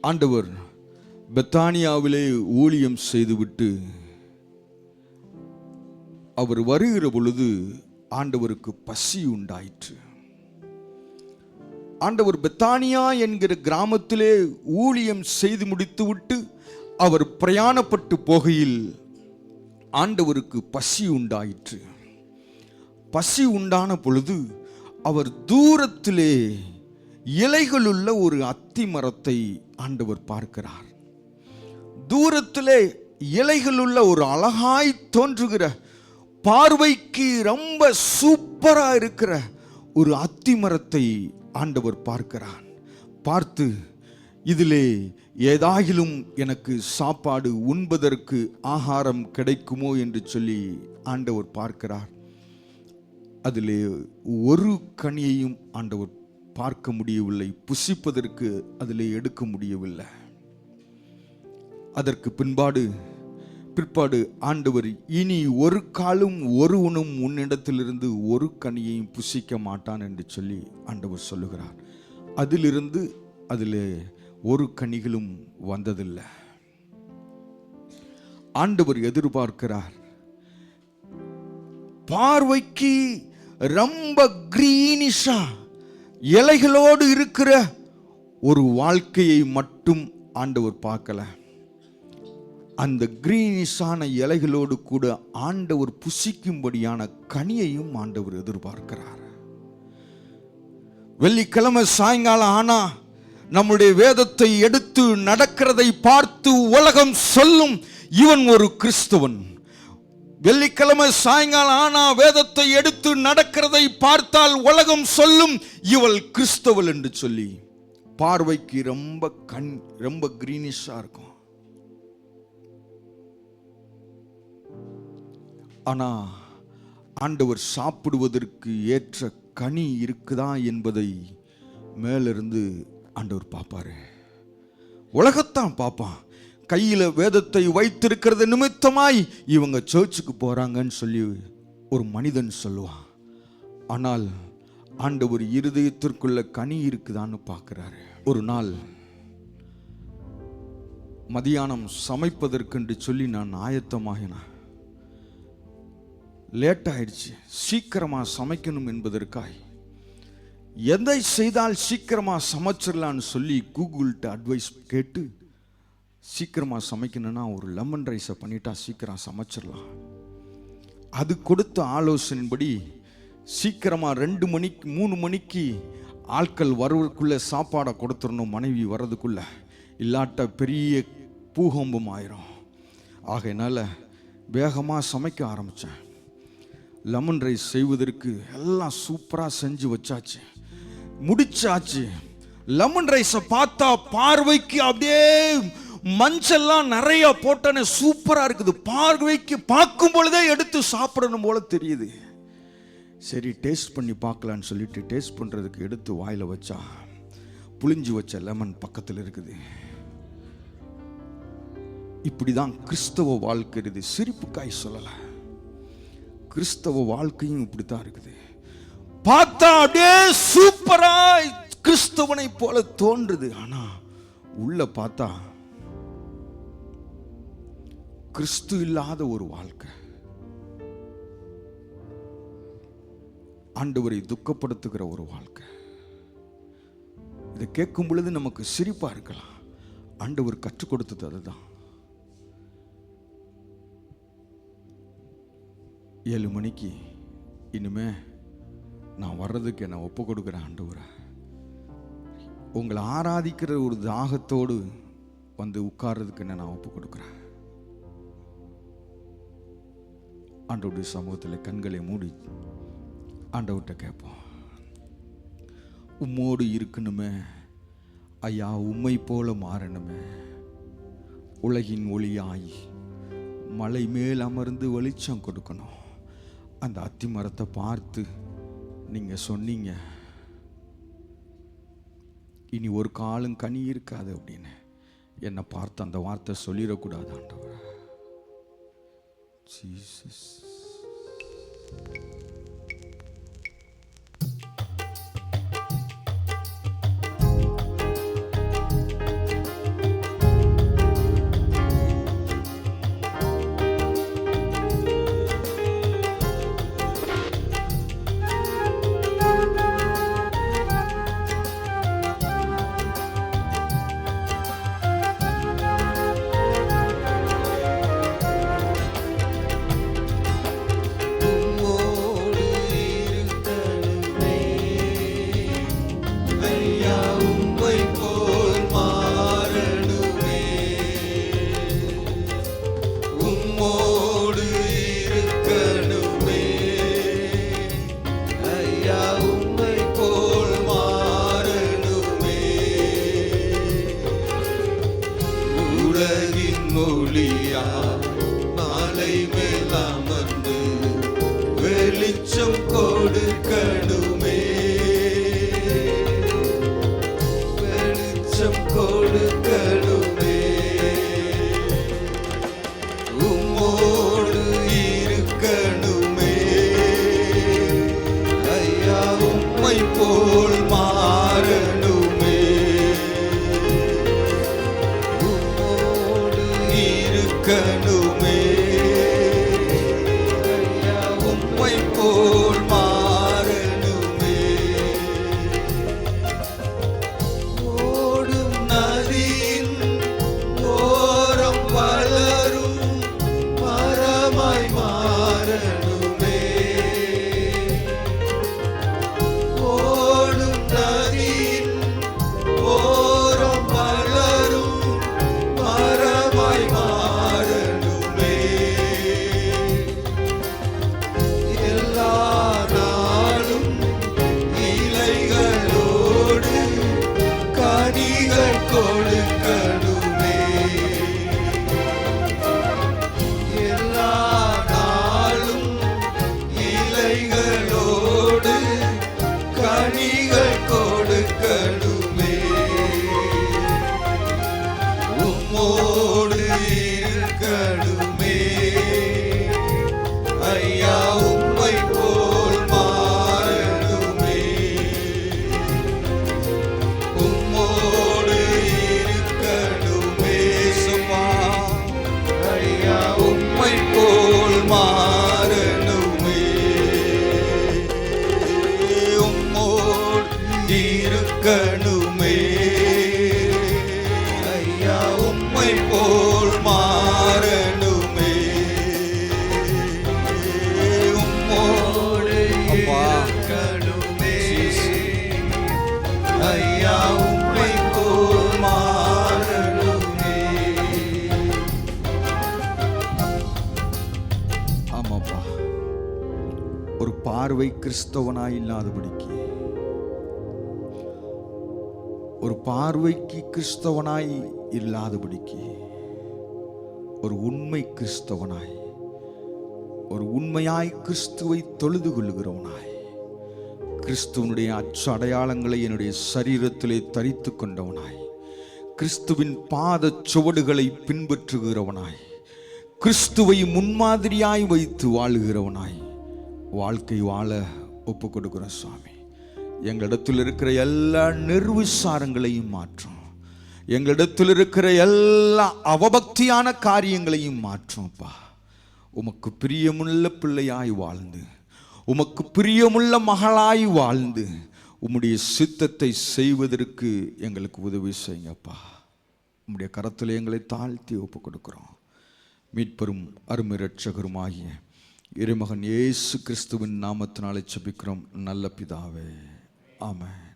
ஆண்டவர் பெத்தானியாவிலே ஊழியம் செய்துவிட்டு அவர் வருகிற பொழுது ஆண்டவருக்கு பசி உண்டாயிற்று. ஆண்டவர் பெத்தானியா என்கிற கிராமத்திலே ஊழியம் செய்து முடித்துவிட்டு அவர் பிரயாணப்பட்டு போகையில் ஆண்டவருக்கு பசி உண்டாயிற்று. பசி உண்டான பொழுது அவர் தூரத்திலே இலைகளுள்ள ஒரு அத்தி மரத்தை ஆண்டவர் பார்க்கிறார். தூரத்திலே இலைகளுள்ள ஒரு அழகாய் தோன்றுகிற பார்வைக்கு ரொம்ப சூப்பரா இருக்கிற ஒரு அத்தி மரத்தை ஆண்டவர் பார்க்கிறான் பார்த்து இதிலே ஏதாகிலும் எனக்கு சாப்பாடு உண்பதற்கு ஆகாரம் கிடைக்குமோ? என்று சொல்லி ஆண்டவர் பார்க்கிறார். அதிலே ஒரு கனியையும் ஆண்டவர் பார்க்க முடியவில்லை புசிப்பதற்கு அதிலே எடுக்க முடியவில்லை. அதற்கு பின்பாடு பிற்பாடு ஆண்டவர் இனி ஒரு காலும் ஒருவனும் உன்னிடத்திலிருந்து ஒரு கனியையும் புசிக்க மாட்டான் என்று சொல்லி ஆண்டவர் சொல்லுகிறார். அதிலிருந்து அதில் ஒரு கனிகளும் வந்ததில்லை. ஆண்டவர் எதிர்பார்க்கிறார் பார்வைக்கு ரொம்ப கிரீனிஷா இலைகளோடு இருக்கிற ஒரு வாழ்க்கையை மட்டும் ஆண்டவர் பார்க்கல. அந்த கிரீனிஷான இலைகளோடு கூட ஆண்டவர் புசிக்கும்படியான கனியையும் ஆண்டவர் எதிர்பார்க்கிறார். வெள்ளிக்கிழமை சாயங்காலம் ஆனா நம்முடைய வேதத்தை எடுத்து நடக்கிறதை பார்த்து உலகம் சொல்லும் இவன் ஒரு கிறிஸ்தவன். வெள்ளிக்கிழமை சாயங்காலம் ஆனா வேதத்தை எடுத்து நடக்கிறதை பார்த்தால் உலகம் சொல்லும் இவள் கிறிஸ்தவள் என்று சொல்லி. பார்வைக்கு ரொம்ப கண் ரொம்ப கிரீனிஷா இருக்கும். ஆனா ஆண்டவர் சாப்பிடுவதற்கு ஏற்ற கனி இருக்குதா என்பதை மேலிருந்து ஆண்டவர் பார்ப்பாரு. உலகத்தான் பார்ப்பான். கையில் வேதத்தை வைத்திருக்கிறது நிமித்தமாய் இவங்க சர்ச்சுக்கு போகிறாங்கன்னு சொல்லி ஒரு மனிதன் சொல்லுவான். ஆனால் ஆண்டவர் இருதயத்திற்குள்ள கனி இருக்குதான்னு பார்க்குறாரு. ஒரு நாள் மதியானம் சமைப்பதற்கென்று சொல்லி நான் ஆயத்தமாகினேன் லேட் ஆயிடுச்சு. சீக்கிரமாக சமைக்கணும் என்பதற்காய். எதை செய்தால் சீக்கிரமாக சமைச்சிடலான்னு சொல்லி கூகுள்கிட்ட அட்வைஸ் கேட்டு சீக்கிரமாக சமைக்கணும்னா ஒரு லெமன் ரைஸை பண்ணிட்டா சீக்கிரம் சமைச்சிடலாம். அது கொடுத்த ஆலோசனையின்படி சீக்கிரமாக ரெண்டு மணிக்கு மூணு மணிக்கு ஆட்கள் வர்றதுக்குள்ளே சாப்பாடை கொடுத்துடணும் மனைவி வர்றதுக்குள்ளே. இல்லாட்ட பெரிய பூகம்பம் ஆயிரும். ஆகையினால் வேகமாக சமைக்க ஆரம்பித்தேன் லெமன் ரைஸ் செய்வதற்கு எல்லாம் சூப்பராக செஞ்சு வச்சாச்சு. முடிச்சாச்சு. லெமன் ரைஸை பார்த்தா பார்வைக்கு அப்படியே மஞ்சள்லாம் நிறைய போட்டோன்னே சூப்பராக இருக்குது. பார்வைக்கு பார்க்கும் பொழுதே எடுத்து சாப்பிடணும் போல தெரியுது. சரி டேஸ்ட் பண்ணி பார்க்கலான்னு சொல்லிட்டு டேஸ்ட் பண்ணுறதுக்கு எடுத்து வாயில் வச்சா புளிஞ்சு வச்ச லெமன் பக்கத்தில் இருக்குது. இப்படி தான் கிறிஸ்தவ வாழ்க்கை இது சிரிப்புக்காய் சொல்லலை. கிறிஸ்தவ வாழ்க்கையும் இப்படித்தான் இருக்குது. பார்த்தா அப்படியே சூப்பரா கிறிஸ்தவனை போல தோன்றுது. ஆனால் உள்ள பார்த்தா கிறிஸ்து இல்லாத ஒரு வாழ்க்கை. ஆண்டவரை துக்கப்படுத்துகிற ஒரு வாழ்க்கை. இதை கேட்கும் பொழுது நமக்கு சிரிப்பா இருக்கலாம். ஆண்டவர் கற்றுக் கொடுத்தது அதுதான். ஏழு மணிக்கு இனிமே நான் வர்றதுக்கு என்னை ஒப்பு கொடுக்குறேன் ஆண்டவரை. உங்களை ஆராதிக்கிற ஒரு தாகத்தோடு வந்து உட்கார்றதுக்கு என்ன நான் ஒப்பு கொடுக்குறேன். ஆண்டவருடைய சமூகத்தில் கண்களை மூடி ஆண்டவர்கிட்ட கேட்போம். உம்மோடு இருக்கணுமே. ஐயா உம்மை போல மாறணுமே. உலகின் ஒளியாய் மலை மேல் அமர்ந்து வெளிச்சம் கொடுக்கணும். அந்த அத்தி மரத்தை பார்த்து நீங்கள் சொன்னீங்க. இனி ஒரு காலம் கனி இருக்காது அப்படின்னு. என்னை பார்த்து அந்த வார்த்தை சொல்லிடக்கூடாது ஆண்டவரை. Jesus. ஒளியா மாலை மேல் அமர்ந்து வெளிச்சம் கொடுக்கணுமே கொடுக்கணுமே உம்மை போல் மாறணுமே. உம்மோடு இருக்கணுமே. ஐயா உம்மை போல் மாறணுமே. ஆமாப்பா. ஒரு பார்வை கிறிஸ்தவனாய் இல்லாதபடிக்கு. ஒரு பார்வைக்கு கிறிஸ்தவனாய் இல்லாதபடிக்கு ஒரு உண்மை கிறிஸ்தவனாய் ஒரு உண்மையாய் கிறிஸ்துவை தொழுது கொள்ளுகிறவனாய் கிறிஸ்துவனுடைய அச்சு அடையாளங்களை என்னுடைய சரீரத்திலே தரித்து கொண்டவனாய் கிறிஸ்துவின் பாத சுவடுகளை பின்பற்றுகிறவனாய் கிறிஸ்துவை முன்மாதிரியாய் வைத்து வாழுகிறவனாய் வாழ்க்கை வாழ ஒப்பு கொடுக்கிறோம் சுவாமி. எங்களிடத்தில் இருக்கிற எல்லா நிர்விசாரங்களையும் மாற்றும். எங்களிடத்தில் இருக்கிற எல்லா அவபக்தியான காரியங்களையும் மாற்றும்ப்பா உமக்கு பிரியமுள்ள பிள்ளையாய் வாழ்ந்து உமக்கு பிரியமுள்ள மகளாய் வாழ்ந்து உம்முடைய சித்தத்தை செய்வதற்கு எங்களுக்கு உதவி செய்யுங்கப்பா. உம்முடைய கரத்தில் எங்களை தாழ்த்தி ஒப்பு கொடுக்குறோம். மீட்பெரும் அருமை ரட்சகருமாகிய இறைமகன் இயேசு கிறிஸ்துவின் நாமத்தினாலே செபிக்கிறோம். நல்ல பிதாவே. 啊买